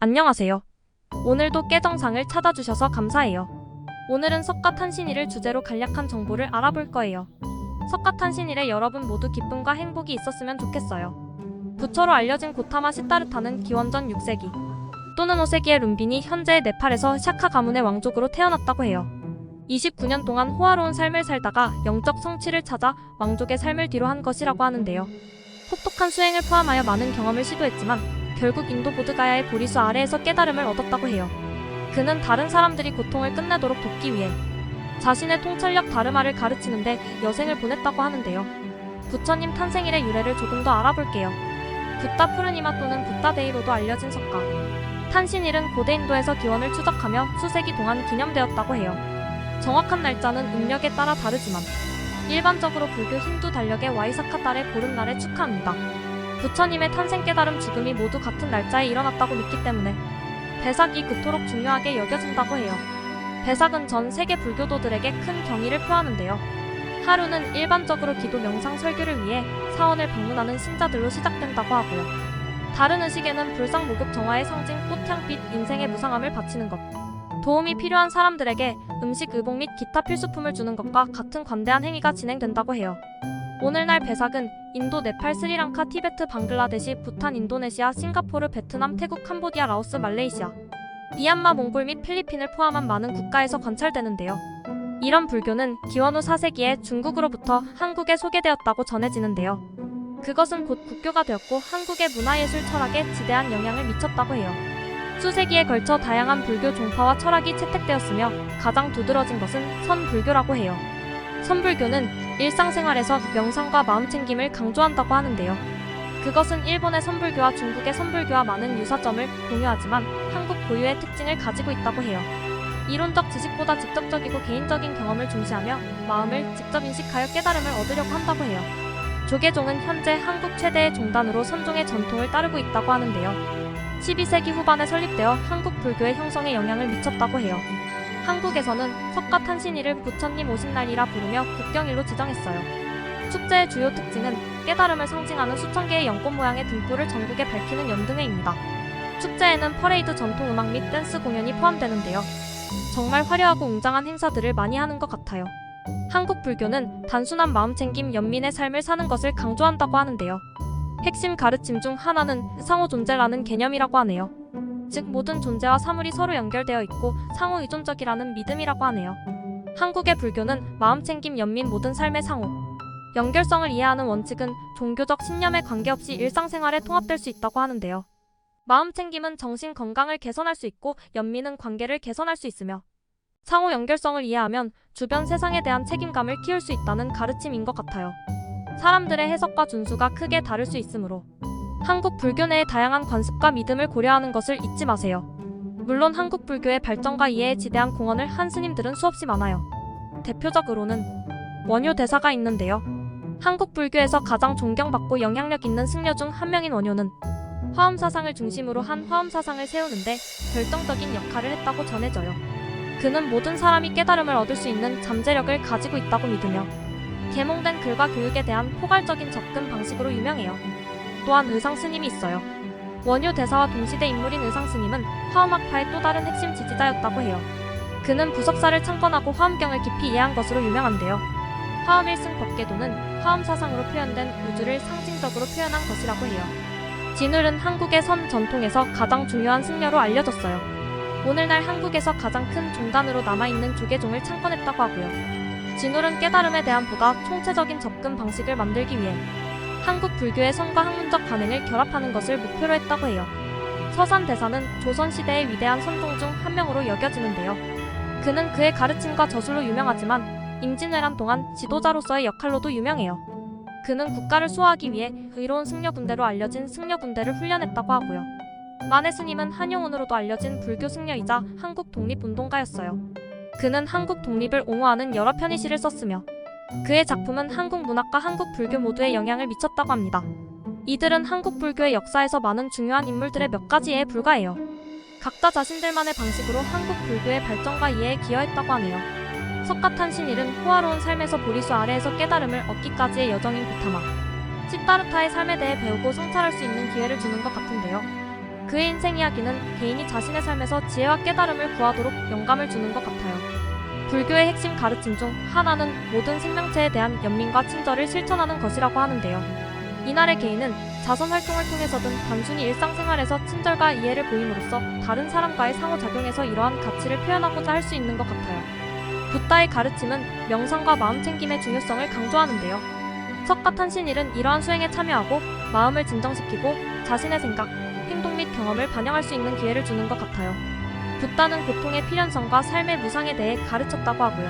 안녕하세요. 오늘도 깨정상을 찾아주셔서 감사해요. 오늘은 석가탄신일을 주제로 간략한 정보를 알아볼 거예요. 석가탄신일에 여러분 모두 기쁨과 행복이 있었으면 좋겠어요. 부처로 알려진 고타마 시타르타는 기원전 6세기 또는 5세기의 룸빈이 현재의 네팔에서 샤카 가문의 왕족으로 태어났다고 해요. 29년 동안 호화로운 삶을 살다가 영적 성취를 찾아 왕족의 삶을 뒤로 한 것이라고 하는데요. 혹독한 수행을 포함하여 많은 경험을 시도했지만 결국 인도 보드가야의 보리수 아래에서 깨달음을 얻었다고 해요. 그는 다른 사람들이 고통을 끝내도록 돕기 위해 자신의 통찰력 다르마를 가르치는데 여생을 보냈다고 하는데요. 부처님 탄생일의 유래를 조금 더 알아볼게요. 붓다 푸르니마 또는 붓다 데이로도 알려진 석가. 탄신일은 고대 인도에서 기원을 추적하며 수세기 동안 기념되었다고 해요. 정확한 날짜는 음력에 따라 다르지만 일반적으로 불교 힌두 달력의 와이사카 달의 보름날에 축하합니다. 부처님의 탄생 깨달음 죽음이 모두 같은 날짜에 일어났다고 믿기 때문에 배삭이 그토록 중요하게 여겨진다고 해요. 배삭은 전 세계 불교도들에게 큰 경의를 표하는데요. 하루는 일반적으로 기도 명상 설교를 위해 사원을 방문하는 신자들로 시작된다고 하고요. 다른 의식에는 불상 목욕 정화의 상징 꽃향빛 인생의 무상함을 바치는 것. 도움이 필요한 사람들에게 음식 의복 및 기타 필수품을 주는 것과 같은 관대한 행위가 진행된다고 해요. 오늘날 배삭은 인도, 네팔, 스리랑카, 티베트, 방글라데시, 부탄, 인도네시아, 싱가포르, 베트남, 태국, 캄보디아, 라오스, 말레이시아, 미얀마, 몽골 및 필리핀을 포함한 많은 국가에서 관찰되는데요. 이런 불교는 기원 후 4세기에 중국으로부터 한국에 소개되었다고 전해지는데요. 그것은 곧 국교가 되었고 한국의 문화예술 철학에 지대한 영향을 미쳤다고 해요. 수세기에 걸쳐 다양한 불교 종파와 철학이 채택되었으며 가장 두드러진 것은 선불교라고 해요. 선불교는 일상생활에서 명상과 마음챙김을 강조한다고 하는데요. 그것은 일본의 선불교와 중국의 선불교와 많은 유사점을 공유하지만 한국 고유의 특징을 가지고 있다고 해요. 이론적 지식보다 직접적이고 개인적인 경험을 중시하며 마음을 직접 인식하여 깨달음을 얻으려고 한다고 해요. 조계종은 현재 한국 최대의 종단으로 선종의 전통을 따르고 있다고 하는데요. 12세기 후반에 설립되어 한국 불교의 형성에 영향을 미쳤다고 해요. 한국에서는 석가 탄신일을 부처님 오신 날이라 부르며 국경일로 지정했어요. 축제의 주요 특징은 깨달음을 상징하는 수천 개의 연꽃 모양의 등불을 전국에 밝히는 연등회입니다. 축제에는 퍼레이드 전통 음악 및 댄스 공연이 포함되는데요. 정말 화려하고 웅장한 행사들을 많이 하는 것 같아요. 한국 불교는 단순한 마음챙김 연민의 삶을 사는 것을 강조한다고 하는데요. 핵심 가르침 중 하나는 상호 존재라는 개념이라고 하네요. 즉 모든 존재와 사물이 서로 연결되어 있고 상호 의존적이라는 믿음이라고 하네요. 한국의 불교는 마음챙김 연민 모든 삶의 상호 연결성을 이해하는 원칙은 종교적 신념에 관계없이 일상생활에 통합될 수 있다고 하는데요. 마음챙김은 정신 건강을 개선할 수 있고 연민은 관계를 개선할 수 있으며 상호 연결성을 이해하면 주변 세상에 대한 책임감을 키울 수 있다는 가르침인 것 같아요. 사람들의 해석과 준수가 크게 다를 수 있으므로 한국 불교 내의 다양한 관습과 믿음을 고려하는 것을 잊지 마세요. 물론 한국 불교의 발전과 이해에 지대한 공헌을 한 스님들은 수없이 많아요. 대표적으로는 원효 대사가 있는데요. 한국 불교에서 가장 존경받고 영향력 있는 승려 중 한 명인 원효는 화엄 사상을 중심으로 한 화엄 사상을 세우는데 결정적인 역할을 했다고 전해져요. 그는 모든 사람이 깨달음을 얻을 수 있는 잠재력을 가지고 있다고 믿으며 계몽된 글과 교육에 대한 포괄적인 접근 방식으로 유명해요. 또한 의상 스님이 있어요. 원효 대사와 동시대 인물인 의상 스님은 화엄학파의 또 다른 핵심 지지자였다고 해요. 그는 부석사를 창건하고 화엄경을 깊이 이해한 것으로 유명한데요. 화엄 일승 법계도는 화엄 사상으로 표현된 우주를 상징적으로 표현한 것이라고 해요. 진울은 한국의 선 전통에서 가장 중요한 승려로 알려졌어요. 오늘날 한국에서 가장 큰 종단으로 남아있는 조계종을 창건했다고 하고요. 진울은 깨달음에 대한 보다 총체적인 접근 방식을 만들기 위해 한국 불교의 선과 학문적 관행을 결합하는 것을 목표로 했다고 해요. 서산 대사는 조선시대의 위대한 선종 중 한 명으로 여겨지는데요. 그는 그의 가르침과 저술로 유명하지만 임진왜란 동안 지도자로서의 역할로도 유명해요. 그는 국가를 수호하기 위해 의로운 승려군대로 알려진 승려군대를 훈련했다고 하고요. 만해 스님은 한용운으로도 알려진 불교 승려이자 한국 독립운동가였어요. 그는 한국 독립을 옹호하는 여러 편의 시를 썼으며 그의 작품은 한국 문학과 한국 불교 모두에 영향을 미쳤다고 합니다. 이들은 한국 불교의 역사에서 많은 중요한 인물들의 몇 가지에 불과해요. 각자 자신들만의 방식으로 한국 불교의 발전과 이해에 기여했다고 하네요. 석가탄신일은 호화로운 삶에서 보리수 아래에서 깨달음을 얻기까지의 여정인 고타마. 시타르타의 삶에 대해 배우고 성찰할 수 있는 기회를 주는 것 같은데요. 그의 인생 이야기는 개인이 자신의 삶에서 지혜와 깨달음을 구하도록 영감을 주는 것 같아요. 불교의 핵심 가르침 중 하나는 모든 생명체에 대한 연민과 친절을 실천하는 것이라고 하는데요. 이날의 개인은 자선 활동을 통해서든 단순히 일상생활에서 친절과 이해를 보임으로써 다른 사람과의 상호작용에서 이러한 가치를 표현하고자 할 수 있는 것 같아요. 붓다의 가르침은 명상과 마음챙김의 중요성을 강조하는데요. 석가 탄신일은 이러한 수행에 참여하고 마음을 진정시키고 자신의 생각, 행동 및 경험을 반영할 수 있는 기회를 주는 것 같아요. 붓다는 고통의 필연성과 삶의 무상에 대해 가르쳤다고 하고요.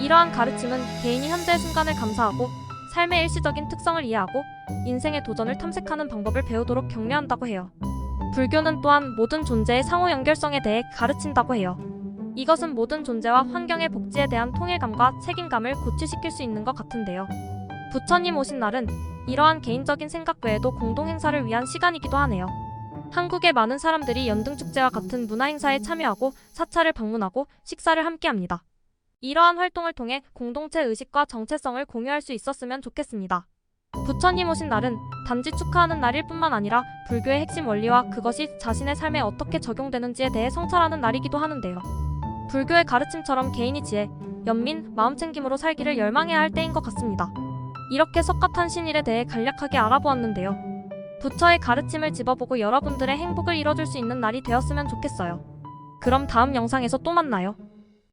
이러한 가르침은 개인이 현재의 순간을 감사하고 삶의 일시적인 특성을 이해하고 인생의 도전을 탐색하는 방법을 배우도록 격려한다고 해요. 불교는 또한 모든 존재의 상호 연결성에 대해 가르친다고 해요. 이것은 모든 존재와 환경의 복지에 대한 통일감과 책임감을 고취시킬 수 있는 것 같은데요. 부처님 오신 날은 이러한 개인적인 생각 외에도 공동 행사를 위한 시간이기도 하네요. 한국의 많은 사람들이 연등축제와 같은 문화 행사에 참여하고 사찰을 방문하고 식사를 함께합니다. 이러한 활동을 통해 공동체 의식과 정체성을 공유할 수 있었으면 좋겠습니다. 부처님 오신 날은 단지 축하하는 날일 뿐만 아니라 불교의 핵심 원리와 그것이 자신의 삶에 어떻게 적용되는지에 대해 성찰하는 날이기도 하는데요. 불교의 가르침처럼 개인이 지혜, 연민, 마음챙김으로 살기를 열망해야 할 때인 것 같습니다. 이렇게 석가탄신일에 대해 간략하게 알아보았는데요. 부처의 가르침을 집어보고 여러분들의 행복을 이뤄줄 수 있는 날이 되었으면 좋겠어요. 그럼 다음 영상에서 또 만나요.